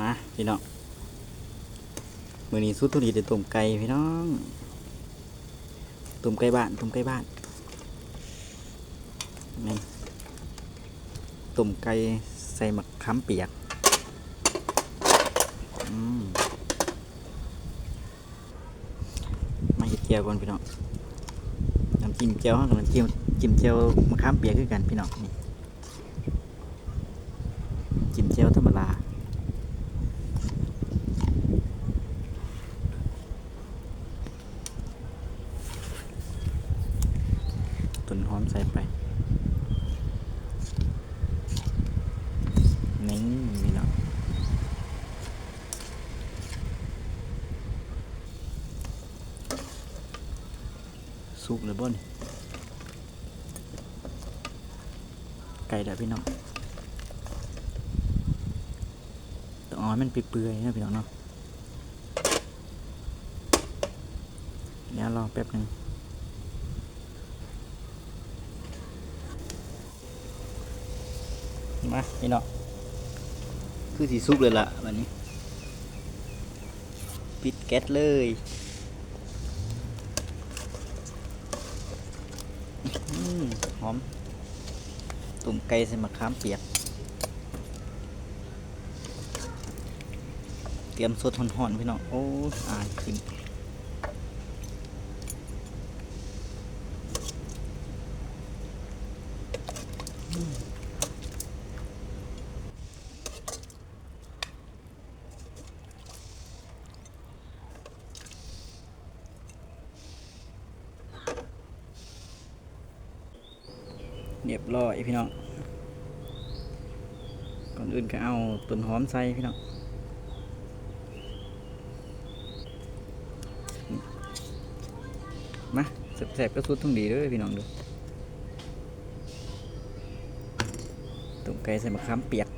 มาพี่น้องมือนี้สุดทุดีได้ต้มไก่พี่น้องต้มไก่บ้านต้มไก่บ้านนี่ต้มไก่ใส่หมักค้ำเปียกมมาเห็ดเจียวก่อนพี่น้องน้ำจิ้มเจียวกับน้ำจิ้มจิ้มเจียวมะขามเปียกคือกันพี่น้องนี่จิ้มเจียวธรรมดา ต้นหอมใส่ไปนี่นี่เนาะสุกเลยบ่นไก่แล้วพี่น้องต้องอาให้มันเปื่อยๆนะพี่น้องเนาะเดี๋ยวรอแป๊บหนึง มาพี่น้องคือสีซุกเลยล่ะวันนี้ ปิดแก๊สเลยอหอมตุ่มไก่ใส่มะขามเปียก เตรียมสดห่อนๆพี่น้อง โอ้อายจริง เรียบร้อยพี่น้อง ก่อนอื่นก็เอาต้นหอมใส่พี่น้องมาแสบๆก็สุดทุ่งดีด้วยพี่น้องดูตุ่มไก่ใส่มะขามเปียก